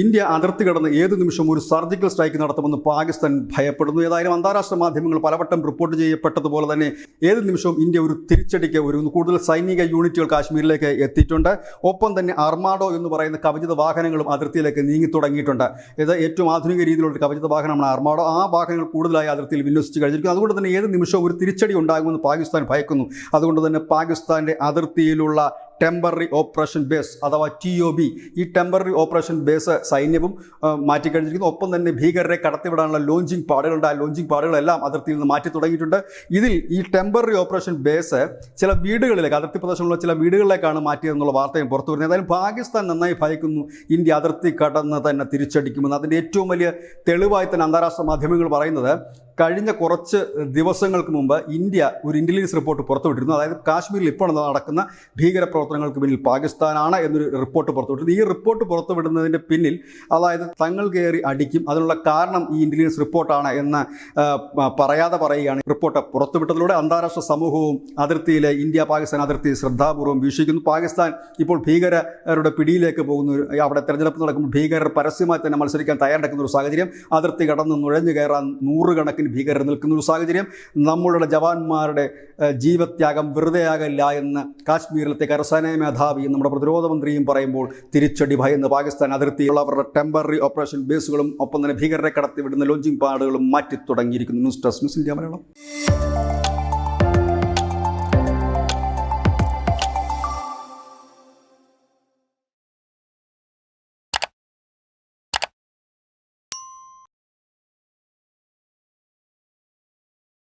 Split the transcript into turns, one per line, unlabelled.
India അതിർത്തി കടന്ന് ഏത് നിമിഷം ഒരു സർജിക്കൽ സ്ട്രൈക്ക് നടത്തുമെന്ന് പാകിസ്ഥാൻ ഭയപ്പെടുന്നു. ഏതായാലും അന്താരാഷ്ട്ര മാധ്യമങ്ങൾ പലവട്ടം റിപ്പോർട്ട് ചെയ്യപ്പെട്ടതുപോലെ തന്നെ ഏത് നിമിഷവും ഇന്ത്യ ഒരു തിരിച്ചടിക്ക് ഒരു കൂടുതൽ സൈനിക യൂണിറ്റുകൾ കാശ്മീരിലേക്ക് എത്തിയിട്ടുണ്ട്. ഒപ്പം തന്നെ അർമാഡോ എന്ന് പറയുന്ന കവചിത വാഹനങ്ങളും അതിർത്തിയിലേക്ക് നീങ്ങി തുടങ്ങിയിട്ടുണ്ട്. ഇത് ഏറ്റവും ആധുനിക രീതിയിലുള്ള കവചിത വാഹനമാണ് അർമാഡോ. ആ വാഹനങ്ങൾ കൂടുതലായി അതിർത്തിയിൽ വിന്യസിച്ച് കഴിഞ്ഞിരിക്കുന്നു. അതുകൊണ്ട് തന്നെ ഏത് നിമിഷവും ഒരു തിരിച്ചടി ഉണ്ടാകുമെന്ന് പാകിസ്ഥാൻ ഭയക്കുന്നു. അതുകൊണ്ട് തന്നെ പാകിസ്ഥാന്റെ അതിർത്തിയിലുള്ള ടെമ്പററി ഓപ്പറേഷൻ ബേസ് അഥവാ ടി ഒ ബി ഈ ടെമ്പററി ഓപ്പറേഷൻ ബേസ് സൈന്യവും മാറ്റിക്കഴിഞ്ഞിരിക്കുന്നു. ഒപ്പം തന്നെ ഭീകരരെ കടത്തിവിടാനുള്ള ലോഞ്ചിങ് പാടുകളുണ്ട്. ആ ലോഞ്ചിങ് പാടുകളെല്ലാം അതിർത്തിയിൽ നിന്ന് മാറ്റി തുടങ്ങിയിട്ടുണ്ട്. ഇതിൽ ഈ ടെമ്പററി ഓപ്പറേഷൻ ബേസ് ചില വീടുകളിലേക്ക് അതിർത്തി പ്രദേശങ്ങളിലുള്ള ചില വീടുകളിലേക്കാണ് മാറ്റിയതെന്നുള്ള വാർത്തയും പുറത്തു വരുന്നത്. ഏതായാലും പാകിസ്ഥാൻ നന്നായി ഭയക്കുന്നു. ഇന്ത്യ അതിർത്തി കടന്ന് തന്നെ തിരിച്ചടിക്കുമെന്ന്. അതിന്റെ ഏറ്റവും വലിയ തെളിവായി തന്നെ അന്താരാഷ്ട്ര മാധ്യമങ്ങൾ പറയുന്നത് കഴിഞ്ഞ കുറച്ച് ദിവസങ്ങൾക്ക് മുമ്പ് ഇന്ത്യ ഒരു ഇന്റലിജൻസ് റിപ്പോർട്ട് പുറത്തുവിട്ടിരുന്നു. അതായത് കാശ്മീരിൽ ഇപ്പോൾ നടക്കുന്ന ഭീകരപ്രവർത്തനങ്ങൾക്ക് പിന്നിൽ പാകിസ്ഥാനാണ് എന്നൊരു റിപ്പോർട്ട് പുറത്തുവിട്ടിരുന്നു. ഈ റിപ്പോർട്ട് പുറത്തുവിടുന്നതിന്റെ പിന്നിൽ അതായത് തങ്ങൾ കയറി അടിക്കും അതിനുള്ള കാരണം ഈ ഇന്റലിജൻസ് റിപ്പോർട്ടാണ് എന്ന് പറയാതെ പറയുകയാണ് റിപ്പോർട്ട് പുറത്തുവിട്ടതിലൂടെ. അന്താരാഷ്ട്ര സമൂഹവും അതിർത്തിയിലെ ഇന്ത്യ പാകിസ്ഥാൻ അതിർത്തി ശ്രദ്ധാപൂർവം വീക്ഷിക്കുന്നു. പാകിസ്ഥാൻ ഇപ്പോൾ ഭീകരരുടെ പിടിയിലേക്ക് പോകുന്ന. അവിടെ തെരഞ്ഞെടുപ്പ് നടക്കുമ്പോൾ ഭീകരർ പരസ്യമായി തന്നെ മത്സരിക്കാൻ തയ്യാറെടുക്കുന്ന ഒരു സാഹചര്യം. അതിർത്തി കടന്ന് നുഴഞ്ഞു കയറാൻ നൂറുകണക്കിന് ഭീകരർ നിൽക്കുന്ന ഒരു സാഹചര്യം നമ്മളുടെ ജവാന്മാരുടെ ജീവത്യാഗം വെറുതെയാകില്ല എന്ന് കാശ്മീരിലത്തെ കരസേനാ മേധാവിയും നമ്മുടെ പ്രതിരോധ മന്ത്രിയും പറയുമ്പോൾ തിരിച്ചടി ഭയന്ന് പാകിസ്ഥാൻ അതിർത്തിയിലുള്ള അവരുടെ ടെമ്പററി ഓപ്പറേഷൻ ബേസുകളും ഒപ്പം തന്നെ ഭീകരരെ കടത്തിവിടുന്ന ലോഞ്ചിങ് പാടുകളും മാറ്റി തുടങ്ങിയിരിക്കുന്നു news desk news India Malayalam.